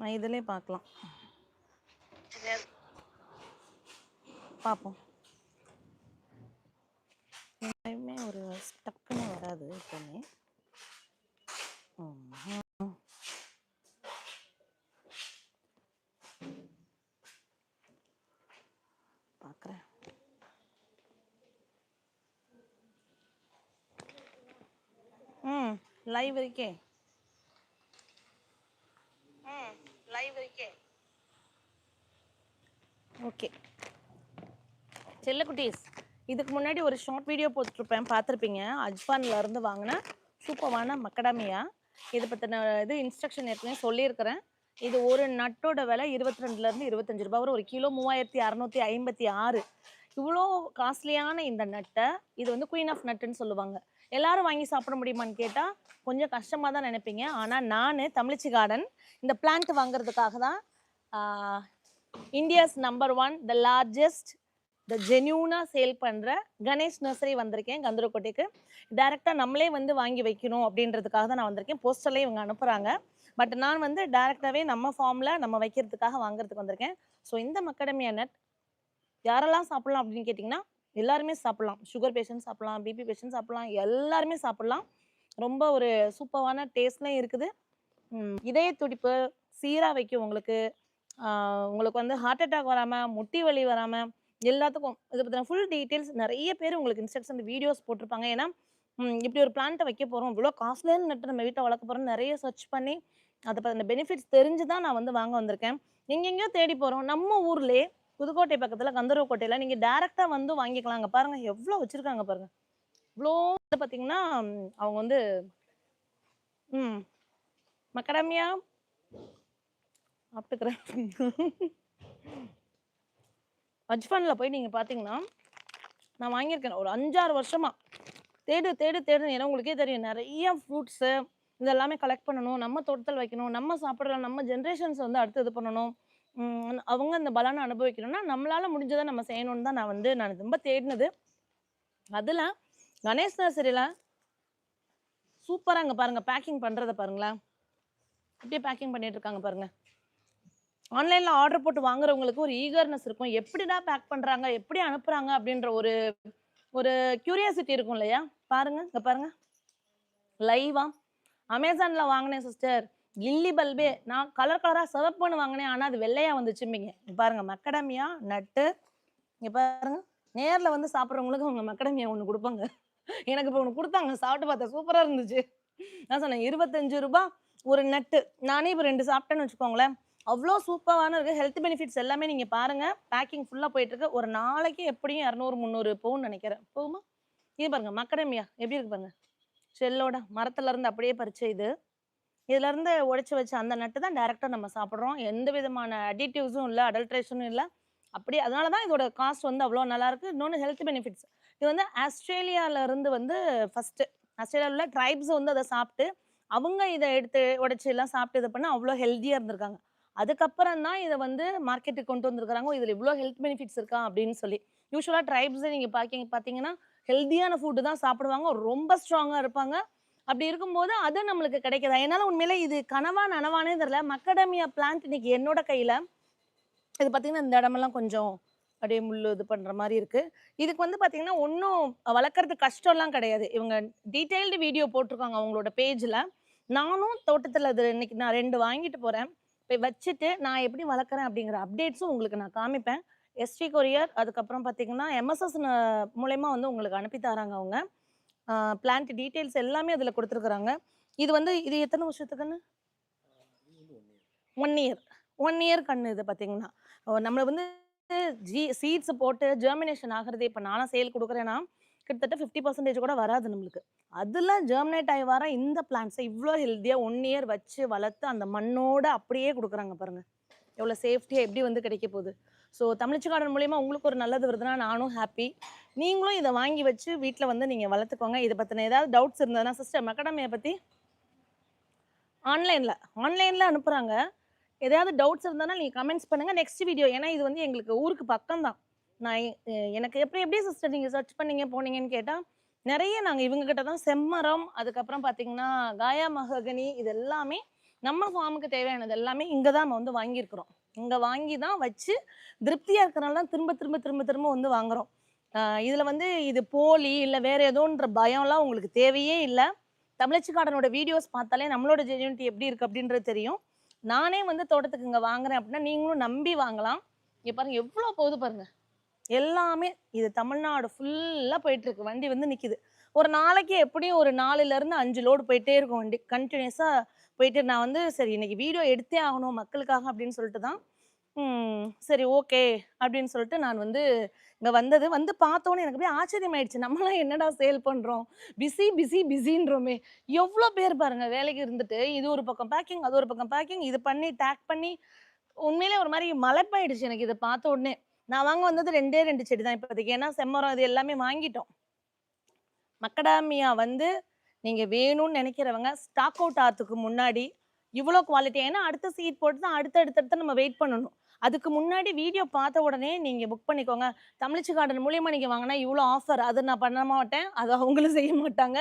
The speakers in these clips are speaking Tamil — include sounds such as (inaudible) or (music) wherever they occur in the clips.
நான் இதிலே பார்க்கலாம். பார்ப்போம். எப்பயுமே ஒரு ஸ்டக்குன்னு வராது எப்பவுமே பார்க்குறேன். ம் லைவ் இருக்கே ம் லைவ் இருக்கே ஓகே. செல்லக்குட்டீஸ் இதுக்கு முன்னாடி ஒரு ஷார்ட் வீடியோ போட்டுருப்பேன் பார்த்துருப்பீங்க. அஜ்பான்லேருந்து வாங்கின சூப்பரான மக்கடாமியா இதை பற்றின இது இன்ஸ்ட்ரக்ஷன் ஏற்கனவே சொல்லியிருக்கிறேன். இது ஒரு நட்டோட விலை இருபத்தி ரெண்டுலேருந்து இருபத்தஞ்சு ரூபா வரும் ஒரு கிலோ மூவாயிரத்தி அறநூற்றி ஐம்பத்தி ஆறு. இவ்வளோ காஸ்ட்லியான இந்த நட்டை இது வந்து குயின் ஆஃப் நட்டுன்னு சொல்லுவாங்க. எல்லாரும் வாங்கி சாப்பிட முடியுமான்னு கேட்டால் கொஞ்சம் கஷ்டமாக தான் நினைப்பீங்க. ஆனால் நான் தமிழ்ச்சி கார்டன் இந்த பிளான்ட் வாங்குறதுக்காக தான் India's number one the largest the ஜென்யூனாக sale பண்ணுற கணேஷ் நர்சரி வந்திருக்கேன் கந்தரக்கோட்டைக்கு. டேரெக்டாக நம்மளே வந்து வாங்கி வைக்கணும் அப்படின்றதுக்காக தான் நான் வந்திருக்கேன். போஸ்டர்லேயும் இவங்க அனுப்புகிறாங்க பட் நான் வந்து டேரெக்டாகவே நம்ம ஃபார்மில் நம்ம வைக்கிறதுக்காக வாங்குறதுக்கு வந்திருக்கேன். ஸோ இந்த மக்கடமியா நட் யாரெல்லாம் சாப்பிட்லாம் அப்படின்னு கேட்டிங்கன்னா எல்லாருமே சாப்பிட்லாம். சுகர் பேஷண்ட் சாப்பிடலாம் பிபி பேஷண்ட் சாப்பிட்லாம் எல்லாருமே சாப்பிட்லாம். ரொம்ப ஒரு சூப்பரான டேஸ்ட்லாம் இருக்குது. இதய துடிப்பு சீராக வைக்கும் உங்களுக்கு உங்களுக்கு வந்து ஹார்ட் அட்டாக் வராமல் முட்டி வலி வராமல் எல்லாத்துக்கும் இதை பற்றின ஃபுல் டீட்டெயில்ஸ் நிறைய பேர் உங்களுக்கு இன்ஸ்ட்ரக்ஷன் வீடியோஸ் போட்டிருப்பாங்க. ஏன்னா இப்படி ஒரு பிளான்ட்டை வைக்க போகிறோம் இவ்வளோ காஸ்ட்லியான நட்டு நம்ம வீட்டை வளர்க்க போகிறோம் நிறைய சர்ச் பண்ணி அதை பற்றின பெனிஃபிட்ஸ் தெரிஞ்சு தான் நான் வந்து வாங்க வந்திருக்கேன். எங்கெங்கேயோ தேடி போகிறோம் நம்ம ஊர்லேயே புதுக்கோட்டை பக்கத்தில் கந்தரவக்கோட்டையில் நீங்கள் டேரெக்டாக வந்து வாங்கிக்கலாங்க. பாருங்கள் எவ்வளோ வச்சுருக்காங்க பாருங்கள் இவ்வளோ வந்து பார்த்தீங்கன்னா அவங்க வந்து ம் மக்கடமியா சாப்பிட்டுக்கிறேன். அஜ்பானில் போய் நீங்கள் பார்த்தீங்கன்னா நான் வாங்கியிருக்கேன். ஒரு அஞ்சாறு வருஷமாக தேடு தேடு தேடு ஏன்னா உங்களுக்கே தெரியும். நிறைய ஃப்ரூட்ஸு இதெல்லாமே கலெக்ட் பண்ணணும். நம்ம தோட்டத்தில் வைக்கணும். நம்ம சாப்பிடலாம் நம்ம ஜென்ரேஷன்ஸ் வந்து அடுத்து இது பண்ணணும். அவங்க அந்த பலனை அனுபவிக்கணும்னா நம்மளால் முடிஞ்சதை நம்ம செய்யணும்னு தான் நான் வந்து நான் ரொம்ப தேடினது. அதில் கணேஷ் நர்சரியில் சூப்பராக அங்கே பாருங்கள் பேக்கிங் பண்ணுறதை பாருங்களேன். அப்படியே பேக்கிங் பண்ணிகிட்ருக்காங்க பாருங்கள் ஆன்லைனில் ஆர்டர் போட்டு வாங்குறவங்களுக்கு ஒரு ஈகர்னஸ் இருக்கும். எப்படிடா பேக் பண்ணுறாங்க எப்படி அனுப்புகிறாங்க அப்படின்ற ஒரு ஒரு க்யூரியாசிட்டி இருக்கும் இல்லையா? பாருங்க இங்கே பாருங்க. லைவா அமேசானில் வாங்கினேன் சிஸ்டர் லில்லி பல்பே நான் கலர் கலராக சிவப்புன்னு வாங்கினேன் ஆனால் அது வெள்ளையாக வந்துச்சும்பிங்க. பாருங்கள் பாருங்க மக்கடமியா நட்டு இங்கே பாருங்க. நேரில் வந்து சாப்பிட்றவங்களுக்கு அவங்க மக்கடமியா ஒன்று கொடுப்பாங்க. எனக்கு இப்போ ஒன்று கொடுத்தாங்க. சாப்பிட்டு பார்த்தா சூப்பராக இருந்துச்சு. நான் சொன்னேன் இருபத்தஞ்சு ரூபாய் ஒரு நட்டு நானே இப்போ ரெண்டு சாப்பிட்டேன்னு வச்சுக்கோங்களேன். அவ்வளோ சூப்பரான இருக்குது ஹெல்த் பெனிஃபிட்ஸ் எல்லாமே நீங்கள் பாருங்கள் பேக்கிங் ஃபுல்லாக போயிட்டுருக்கு. ஒரு நாளைக்கு எப்படியும் இரநூறு முந்நூறு போகும்னு நினைக்கிறேன். போகுமா? இது பாருங்கள் மக்கடமியா எப்படி இருக்கு பாருங்க? செல்லோட மரத்துலேருந்து அப்படியே பறிச்ச இது. இதுலேருந்து உடைச்சி வச்சு வச்ச அந்த நட்டு தான் டேரெக்டாக நம்ம சாப்பிட்றோம். எந்த விதமான அடிட்டிவ்ஸும் இல்லை அடல்ட்ரேஷனும் இல்லை. அப்படி அதனால தான் இதோட காஸ்ட் வந்து அவ்வளோ நல்லாயிருக்கு இன்னொன்று ஹெல்த் பெனிஃபிட்ஸ் இது வந்து ஆஸ்திரேலியாவிலேருந்து வந்து ஃபஸ்ட்டு ஆஸ்திரேலியாவில் உள்ள ட்ரைப்ஸ் வந்து அதை சாப்பிட்டு அவங்க இதை எடுத்து உடச்சி எல்லாம் சாப்பிட்டு இது பண்ணால் அவ்வளோ ஹெல்த்தியாக இருந்திருக்காங்க. அதுக்கப்புறம் தான் இதை வந்து மார்க்கெட்டுக்கு கொண்டு வந்திருக்கிறாங்க. இதில் இவ்வளோ ஹெல்த் பெனிஃபிட்ஸ் இருக்கா? அப்படின்னு சொல்லி. யூஸ்வலாக ட்ரைப்ஸை நீங்கள் பார்க்கிங்க பார்த்தீங்கன்னா ஹெல்த்தியான ஃபுட்டு தான் சாப்பிடுவாங்க. ரொம்ப ஸ்ட்ராங்காக இருப்பாங்க. அப்படி இருக்கும்போது அது நம்மளுக்கு கிடைக்கிதா. என்னால் உண்மையிலே இது கனவா நனவானே தெரில மக்கடமியா பிளான்ட் இன்னைக்கு என்னோட கையில் இது பார்த்தீங்கன்னா இந்த இடமெல்லாம் கொஞ்சம் அப்படியே முள் இது பண்ணுற மாதிரி இருக்குது இதுக்கு வந்து பார்த்தீங்கன்னா ஒன்றும் வளர்க்குறது கஷ்டம்லாம் கிடையாது. இவங்க டீட்டெயில்டு வீடியோ போட்டிருக்காங்க அவங்களோட பேஜில் நானும் தோட்டத்தில் இது இன்னைக்கு நான் ரெண்டு வாங்கிட்டு போகிறேன் வச்சுட்டு நான் எப்படி வளர்க்குறேன் அப்படிங்கிற அப்டேட்ஸும் உங்களுக்கு நான் காமிப்பேன். எஸ்டி கொரியர் அதுக்கப்புறம் பார்த்தீங்கன்னா எம்எஸ்எஸ் மூலயமா வந்து உங்களுக்கு அனுப்பி தராங்க அவங்க. பிளான்ட் டீட்டெயில்ஸ் எல்லாமே அதில் கொடுத்துருக்குறாங்க. இது வந்து இது எத்தனை வருஷத்துக்குன்னு ஒன் இயர் ஒன் இயர் கண்ணு இது பார்த்தீங்கன்னா. நம்மளை வந்து ஜி சீட்ஸ் போட்டு ஜெர்மினேஷன் ஆகிறது இப்போ நானும் சேல் கொடுக்குறேன்னா கிட்டத்தட்ட ஃபிஃப்டி பர்சன்டேஜ் கூட வராது நம்மளுக்கு. அதில் ஜெர்மினேட் ஆகி வர இந்த பிளான்ட்ஸை இவ்வளோ ஹெல்த்தியாக ஒன் இயர் வச்சு வளர்த்து அந்த மண்ணோடு அப்படியே கொடுக்குறாங்க பாருங்கள் எவ்வளோ சேஃப்டியாக எப்படி வந்து கிடைக்க போகுது. ஸோ தமிழ்ச்சி கார்டன் உங்களுக்கு ஒரு நல்லது வருதுன்னா நானும் ஹாப்பி நீங்களும் இதை வாங்கி வச்சு வீட்டில் வந்து நீங்கள் வளர்த்துக்கோங்க. இதை பற்றின ஏதாவது டவுட்ஸ் இருந்ததுன்னா சிஸ்டர் மக்கடமையை பற்றி ஆன்லைனில் ஆன்லைனில் அனுப்புகிறாங்க ஏதாவது டவுட்ஸ் இருந்தாலும் நீங்கள் கமெண்ட்ஸ் பண்ணுங்கள் நெக்ஸ்ட் வீடியோ ஏன்னா இது வந்து எங்களுக்கு ஊருக்கு பக்கம் தான் நான் எனக்கு எப்படி எப்படி சிஸ்டர் நீங்கள் சர்ச் பண்ணீங்க போனீங்கன்னு கேட்டால் நிறைய நாங்கள் இவங்ககிட்ட தான் செம்மரம் அதுக்கப்புறம் பார்த்தீங்கன்னா காயா மககனி இது எல்லாமே நம்ம ஃபார்முக்கு தேவையானது எல்லாமே இங்கே தான் நம்ம வந்து வாங்கியிருக்கிறோம். இங்கே வாங்கி தான் வச்சு திருப்தியாக இருக்கிறனால தான் திரும்ப திரும்ப திரும்ப திரும்ப வந்து வாங்குறோம். இதில் வந்து இது போலி இல்லை வேறு ஏதோன்ற பயம்லாம் உங்களுக்கு தேவையே இல்லை. தமிழச்சி கார்டனோட வீடியோஸ் பார்த்தாலே நம்மளோட ஜெனியூனிட்டி எப்படி இருக்குது அப்படின்றது தெரியும். நானே வந்து தோட்டத்துக்கு இங்கே வாங்குறேன் அப்படின்னா நீங்களும் நம்பி வாங்கலாம். இங்கே பாருங்கள் எவ்வளோ போகுது பாருங்கள் எல்லாமே இது தமிழ்நாடு ஃபுல்லாக போயிட்டு இருக்கு வண்டி வந்து நிற்கிது ஒரு நாளைக்கு எப்படியும் ஒரு நாலுலேருந்து அஞ்சு லோடு போயிட்டே இருக்கும் வண்டி. கண்டினியூஸாக போயிட்டு நான் வந்து சரி இன்னைக்கு வீடியோ எடுத்தே ஆகணும் மக்களுக்காக அப்படின்னு சொல்லிட்டு தான். சரி ஓகே அப்படின்னு சொல்லிட்டு நான் வந்து இங்கே வந்தது. வந்து பார்த்தோன்னே எனக்கு அப்படியே ஆச்சரியமாயிடுச்சு. நம்மளாம் என்னடா சேல் பண்ணுறோம் பிஸி பிஸி பிஸின்றோமே எவ்வளோ பேர் பாருங்கள் வேலைக்கு இருந்துட்டு இது ஒரு பக்கம் பேக்கிங் அது ஒரு பக்கம் பேக்கிங் இது பண்ணி டேக் பண்ணி உண்மையிலே ஒரு மாதிரி மலைப்பாயிடுச்சு எனக்கு இதை பார்த்த உடனே. நான் வாங்க வந்தது ரெண்டே ரெண்டு செடி தான் இப்போதைக்கு. ஏன்னா செம்மரம் இது எல்லாமே வாங்கிட்டோம். மக்கடாமியா வந்து நீங்கள் வேணும்னு நினைக்கிறவங்க ஸ்டாக் அவுட் ஆகிறதுக்கு முன்னாடி இவ்வளோ குவாலிட்டி ஏன்னா அடுத்த சீட் போட்டு தான் அடுத்த அடுத்தடுத்த நம்ம வெயிட் பண்ணணும். அதுக்கு முன்னாடி வீடியோ பார்த்த உடனே நீங்கள் புக் பண்ணிக்கோங்க. தமிழ்ச்சி கார்டன் மூலியமாக நீங்கள் வாங்கினா இவ்வளோ ஆஃபர் அது நான் பண்ண மாட்டேன். அது அவங்களும் செய்ய மாட்டாங்க.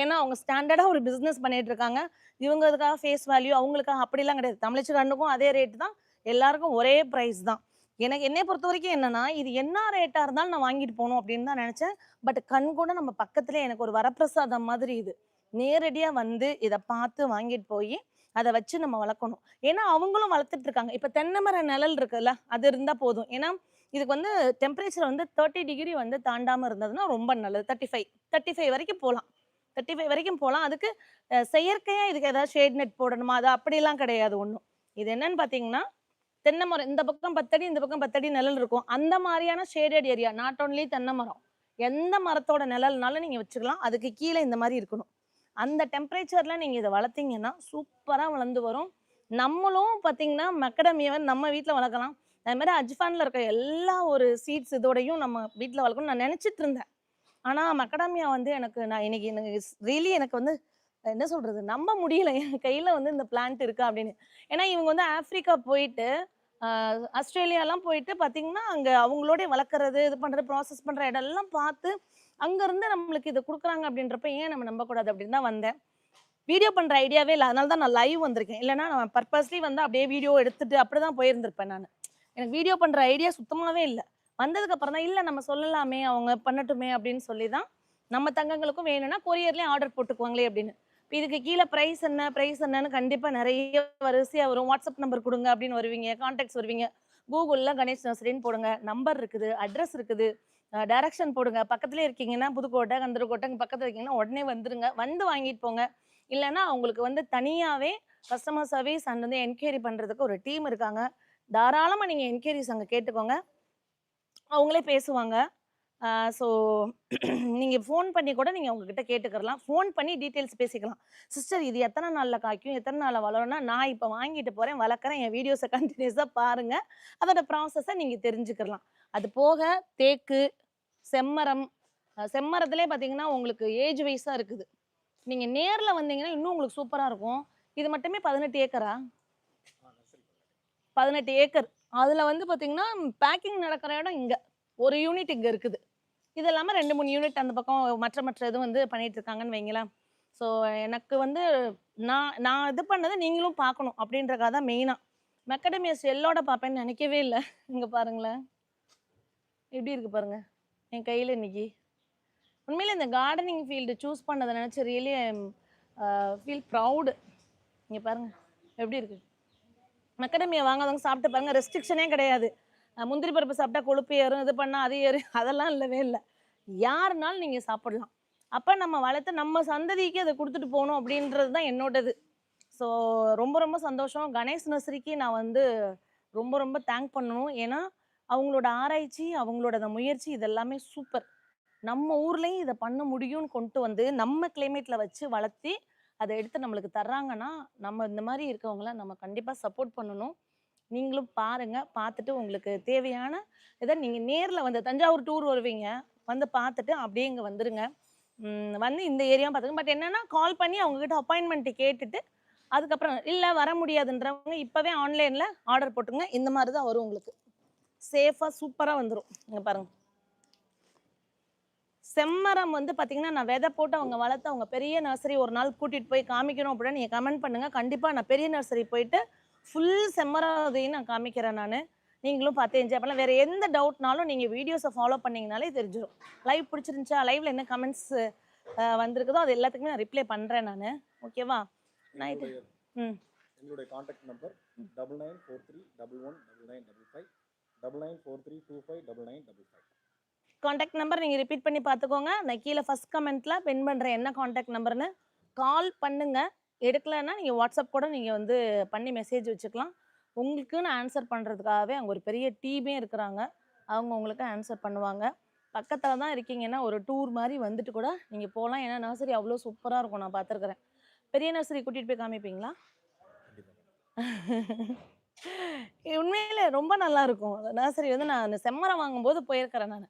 ஏன்னா அவங்க ஸ்டாண்டர்டாக ஒரு பிஸ்னஸ் பண்ணிகிட்டு இருக்காங்க. இவங்களுக்காக ஃபேஸ் வேல்யூ அவங்களுக்காக அப்படிலாம் கிடையாது. தமிழ்ச்சி கார்டனுக்கும் அதே ரேட்டு தான். எல்லாருக்கும் ஒரே ப்ரைஸ் தான். எனக்கு என்னை பொறுத்த வரைக்கும் என்னன்னா இது என்ன ரேட்டாக இருந்தாலும் நான் வாங்கிட்டு போகணும் அப்படின்னு தான் நினச்சேன். பட் கண் கூட நம்ம பக்கத்துல எனக்கு ஒரு வரப்பிரசாதம் மாதிரி இது. நேரடியாக வந்து இதை பார்த்து வாங்கிட்டு போய் அதை வச்சு நம்ம வளர்க்கணும். ஏன்னா அவங்களும் வளர்த்துட்டு இருக்காங்க. இப்போ தென்னை மர நிழல் இருக்குல்ல அது இருந்தால் போதும். ஏன்னா இதுக்கு வந்து டெம்பரேச்சர் வந்து தேர்ட்டி டிகிரி வந்து தாண்டாமல் இருந்ததுன்னா ரொம்ப நல்லது. தேர்ட்டி ஃபைவ் தேர்ட்டி ஃபைவ் வரைக்கும் போகலாம் தேர்ட்டி ஃபைவ் வரைக்கும் போகலாம் அதுக்கு செயற்கையாக செயற்கையா இதுக்கு ஏதாவது ஷேட் நெட் போடணுமா? அது அப்படிலாம் கிடையாது ஒன்றும் இது என்னன்னு பார்த்தீங்கன்னா தென்னை மரம் இந்த பக்கம் பத்தடி இந்த பக்கம் பத்தடி நிழல் இருக்கும். அந்த மாதிரியான ஷேடட் ஏரியா நாட் ஓன்லி தென்னை மரம் எந்த மரத்தோட நிழல்னாலும் நீங்கள் வச்சுக்கலாம். அதுக்கு கீழே இந்த மாதிரி இருக்கணும். அந்த டெம்பரேச்சரில் நீங்கள் இதை வளர்த்தீங்கன்னா சூப்பராக வளர்ந்து வரும். நம்மளும் பார்த்தீங்கன்னா மக்கடமியவன் நம்ம வீட்டில் வளர்க்கலாம். அது மாதிரி இருக்க எல்லா ஒரு சீட்ஸ் இதோடையும் நம்ம வீட்டில் வளர்க்கணும்னு நான் நினச்சிட்டு இருந்தேன். ஆனால் மக்கடாமியா வந்து எனக்கு நான் இன்னைக்கு எனக்கு ரியலி எனக்கு வந்து என்ன சொல்கிறது நம்ப முடியல. என் கையில் வந்து இந்த பிளான்ட் இருக்கா அப்படின்னு. ஏன்னா இவங்க வந்து ஆஃப்ரிக்கா போயிட்டு ஆஸ்திரேலியாலாம் போயிட்டு பார்த்தீங்கன்னா அங்கே அவங்களோட வளர்க்குறது இது பண்ணுறது ப்ராசஸ் பண்ணுற இடம்லாம் பார்த்து அங்கேருந்து நம்மளுக்கு இதை கொடுக்குறாங்க அப்படின்றப்ப ஏன் நம்ம நம்பக்கூடாது அப்படின்னு தான் வந்தேன். வீடியோ பண்ணுற ஐடியாவே இல்லை. அதனால தான் நான் லைவ் வந்திருக்கேன். இல்லைன்னா நான் பர்பஸ்லி வந்து அப்படியே வீடியோ எடுத்துட்டு அப்படி தான் போயிருந்திருப்பேன் நான். எனக்கு வீடியோ பண்ணுற ஐடியா சுத்தமாகவே இல்லை. வந்ததுக்கப்புறம் தான் இல்லை நம்ம சொல்லலாமே அவங்க பண்ணட்டுமே அப்படின்னு சொல்லி தான் நம்ம தங்கங்களுக்கும் வேணும்னா கொரியர்லேயே ஆர்டர் போட்டுக்குவாங்களே அப்படின்னு. இதுக்கு கீழே ப்ரைஸ் என்ன? ப்ரைஸ் என்னன்னு கண்டிப்பாக நிறைய வரிசையாக வரும். வாட்ஸ்அப் நம்பர் கொடுங்க அப்படின்னு வருவீங்க. கான்டாக்ட்ஸ் வருவீங்க. கூகுளில் கணேஷ் நர்சரின்னு போடுங்க. நம்பர் இருக்குது அட்ரஸ் இருக்குது. டைரக்ஷன் போடுங்க. பக்கத்துலேயே இருக்கீங்கன்னா புதுக்கோட்டை கந்தரக்கோட்டை பக்கத்தில் இருக்கீங்கன்னா உடனே வந்துருங்க. வந்து வாங்கிட்டு போங்க. இல்லைன்னா அவங்களுக்கு வந்து தனியாகவே கஸ்டமர் சர்வீஸ் அண்ட் வந்து என்கொயரி பண்ணுறதுக்கு ஒரு டீம் இருக்காங்க. தாராளமாக நீங்கள் என்கொயரிஸ் அங்கே கேட்டுக்கோங்க. அவங்களே பேசுவாங்க. ஸோ நீங்கள் ஃபோன் பண்ணி கூட நீங்கள் உங்ககிட்ட கேட்டுக்கிறலாம். ஃபோன் பண்ணி டீட்டெயில்ஸ் பேசிக்கலாம். சிஸ்டர் இது எத்தனை நாளில் காய்க்கும்? எத்தனை நாளில் வளரும்னா நான் இப்போ வாங்கிட்டு போகிறேன் வளர்க்குறேன் என் வீடியோஸை கண்டினியூஸாக பாருங்கள் அதோட ப்ராசஸை நீங்கள் தெரிஞ்சுக்கலாம் அது போக தேக்கு செம்மரம் செம்மரத்துலேயே பார்த்தீங்கன்னா உங்களுக்கு ஏஜ் வைஸாக இருக்குது. நீங்கள் நேரில் வந்தீங்கன்னா இன்னும் உங்களுக்கு சூப்பராக இருக்கும். இது மட்டுமே பதினெட்டு ஏக்கரா? பதினெட்டு ஏக்கர். அதில் வந்து பார்த்தீங்கன்னா பேக்கிங் நடக்கிற இடம் இங்கே. ஒரு யூனிட் இங்கே இருக்குது. இது இல்லாமல் ரெண்டு மூணு யூனிட் அந்த பக்கம் மற்ற மற்ற இது வந்து பண்ணிட்டு இருக்காங்கன்னு வைங்களேன். ஸோ எனக்கு வந்து நான் நான் இது பண்ணதை நீங்களும் பார்க்கணும் அப்படின்றக்காக தான் மெயினாக மெக்கடமியஸ் எல்லோட பார்ப்பேன்னு நினைக்கவே இல்லை. இங்கே பாருங்களேன். எப்படி இருக்கு பாருங்க. என் கையில் இன்னைக்கு. உண்மையில் இந்த கார்டனிங் ஃபீல்டு சூஸ் பண்ணதை நினச்சி ரியலி ஃபீல் um, ப்ரவுடு இங்கே பாருங்கள் எப்படி இருக்குது மெக்கடமியை வாங்காதவங்க சாப்பிட்டு பாருங்க. ரெஸ்ட்ரிக்ஷனே கிடையாது. முந்திரி பருப்பு சாப்பிட்டா கொழுப்பு ஏறும் இது பண்ணால் அது ஏறும் (laughs) அதெல்லாம் இல்லவே இல்லை. யாருனாலும் நீங்கள் சாப்பிடலாம். அப்போ நம்ம வளர்த்து நம்ம சந்ததிக்கு அதை கொடுத்துட்டு போகணும் அப்படின்றது தான் என்னோடது. ஸோ ரொம்ப ரொம்ப சந்தோஷம். கணேஷ் நர்சரிக்கு நான் வந்து ரொம்ப ரொம்ப தேங்க் பண்ணணும். ஏன்னா அவங்களோட ஆராய்ச்சி அவங்களோட முயற்சி இதெல்லாமே சூப்பர் நம்ம ஊர்லேயும் இதை பண்ண முடியும்னு கொண்டு வந்து நம்ம கிளைமேட்டில் வச்சு வளர்த்தி அதை எடுத்து நம்மளுக்கு தர்றாங்கன்னா நம்ம இந்த மாதிரி இருக்கவங்கள நம்ம கண்டிப்பாக சப்போர்ட் பண்ணணும். நீங்களும் பாருங்க பார்த்துட்டு உங்களுக்கு தேவையான இதை நீங்கள் நேரில் வந்து தஞ்சாவூர் டூர் வருவீங்க வந்து பார்த்துட்டு அப்படியே இங்கே வந்துடுங்க வந்து இந்த ஏரியாவும் பார்த்துங்க பட் என்னென்னா கால் பண்ணி அவங்கக்கிட்ட அப்பாயின்மெண்ட் கேட்டுட்டு அதுக்கப்புறம் இல்லை வர முடியாதுன்றவங்க இப்போவே ஆன்லைனில் ஆர்டர் போட்டுங்க இந்த மாதிரி தான் வரும் உங்களுக்கு. சேஃபாக சூப்பராக வந்துடும் இங்கே பாருங்கள் செம்மரம் வந்து பார்த்தீங்கன்னா நான் விதை போட்டு அவங்க வளர்த்து அவங்க பெரிய நர்சரி ஒரு நாள் கூட்டிகிட்டு போய் காமிக்கணும் அப்படின்னா நீங்கள் கமெண்ட் பண்ணுங்கள் கண்டிப்பாக நான் பெரிய நர்சரி போயிட்டு ஃபுல் செம்மரம் இதையும் நான் காமிக்கிறேன் நான். நீங்களும் பார்த்து என்ஜாய் பண்ணலாம். வேறு எந்த டவுட்னாலும் நீங்கள் வீடியோஸை ஃபாலோ பண்ணீங்கனாலே தெரிஞ்சிடும் லைவ் பிடிச்சிருந்துச்சா? லைவில் என்ன கமெண்ட்ஸ் வந்திருக்குதோ அது எல்லாத்துக்குமே நான் ரிப்ளை பண்ணுறேன் நான். ஓகேவா நான் இது ம். எங்களுடைய contact number double nine four three double one double nine double five double nine four three two five double nine double five contact number நீங்கள் ரிப்பீட் பண்ணி பார்த்துக்கோங்க. நான் கீழே ஃபஸ்ட் கமெண்ட்டில் பின் பண்ணுறேன் என்ன காண்டாக்ட் நம்பர்னு கால் பண்ணுங்க. எடுக்கலைன்னா நீங்கள் வாட்ஸ்அப் கூட நீங்கள் வந்து பண்ணி மெசேஜ் வச்சுக்கலாம். உங்களுக்குன்னு ஆன்சர் பண்ணுறதுக்காகவே அங்கே ஒரு பெரிய டீமே இருக்கிறாங்க. அவங்க உங்களுக்கு ஆன்சர் பண்ணுவாங்க. பக்கத்தில் தான் இருக்கீங்கன்னா ஒரு டூர் மாதிரி வந்துட்டு கூட நீங்கள் போகலாம் ஏன்னா நர்சரி அவ்வளோ சூப்பராக இருக்கும் நான் பார்த்துருக்குறேன் பெரிய நர்சரி கூட்டிகிட்டு போய் காமிப்பீங்களா? (laughs) உண்மையிலே ரொம்ப நல்லா இருக்கும். நர்சரி வந்து நான் அந்த செம்மரம் வாங்கும்போது போயிருக்கிறேன் நான்.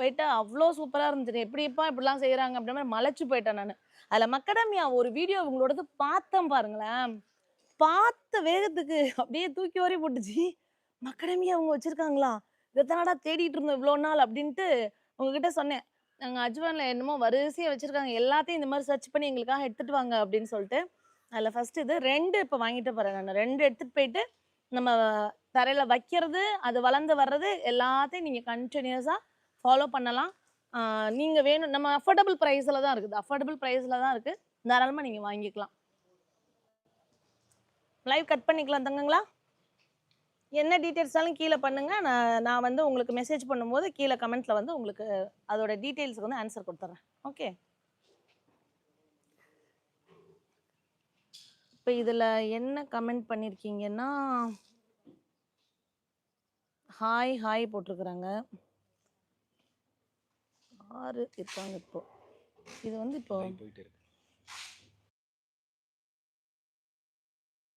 போயிட்டு அவ்வளோ சூப்பராக இருந்துச்சு. எப்படிப்பா இப்படிலாம் செய்கிறாங்க அப்படின்ற மாதிரி மலைச்சு போயிட்டேன் நான். அதில் மக்கடமியா ஒரு வீடியோ உங்களோடது பார்த்தேன் பாருங்களேன். பார்த்த வேகத்துக்கு அப்படியே தூக்கி வரி போட்டுச்சு. மக்கடமியா அவங்க வச்சுருக்காங்களா? இதைத்தானடா தேடிட்டு இருந்தோம் இவ்வளோ நாள் அப்படின்ட்டு உங்ககிட்ட சொன்னேன். நாங்கள் அஜ்வானில் என்னமோ வரிசையாக வச்சுருக்காங்க. எல்லாத்தையும் இந்த மாதிரி சர்ச் பண்ணி எங்களுக்காக எடுத்துகிட்டு வாங்க அப்படின்னு சொல்லிட்டு அதில் ஃபஸ்ட்டு இது. ரெண்டு இப்போ வாங்கிட்டு போகிறேன் நான். ரெண்டு எடுத்துகிட்டு போயிட்டு நம்ம தரையில் வைக்கிறது அது வளர்ந்து வர்றது எல்லாத்தையும் நீங்கள் கண்டினியூஸாக ஃபாலோ பண்ணலாம். நீங்கள் வேணும் நம்ம அஃபோர்டபுள் ப்ரைஸில் தான் இருக்குது. அஃபோர்டபுள் ப்ரைஸில் தான் இருக்குது தாராளமாக நீங்கள் வாங்கிக்கலாம். லைவ் கட் பண்ணிக்கலாம் தங்கங்களா? என்ன டீட்டெயில்ஸாலும் கீழே பண்ணுங்கள் நான் நான் வந்து உங்களுக்கு மெசேஜ் பண்ணும்போது கீழே கமெண்ட்டில் வந்து உங்களுக்கு அதோட டீட்டெயில்ஸ்க்கு வந்து ஆன்சர் கொடுத்துட்றேன் ஓகே இப்போ இதில் என்ன கமெண்ட் பண்ணியிருக்கீங்கன்னா ஹாய் ஹாய் போட்டிருக்குறாங்க. ஆறு இருக்காங்க இப்போ? இது வந்து இப்போ லைவ் போயிட்டு இருக்கு.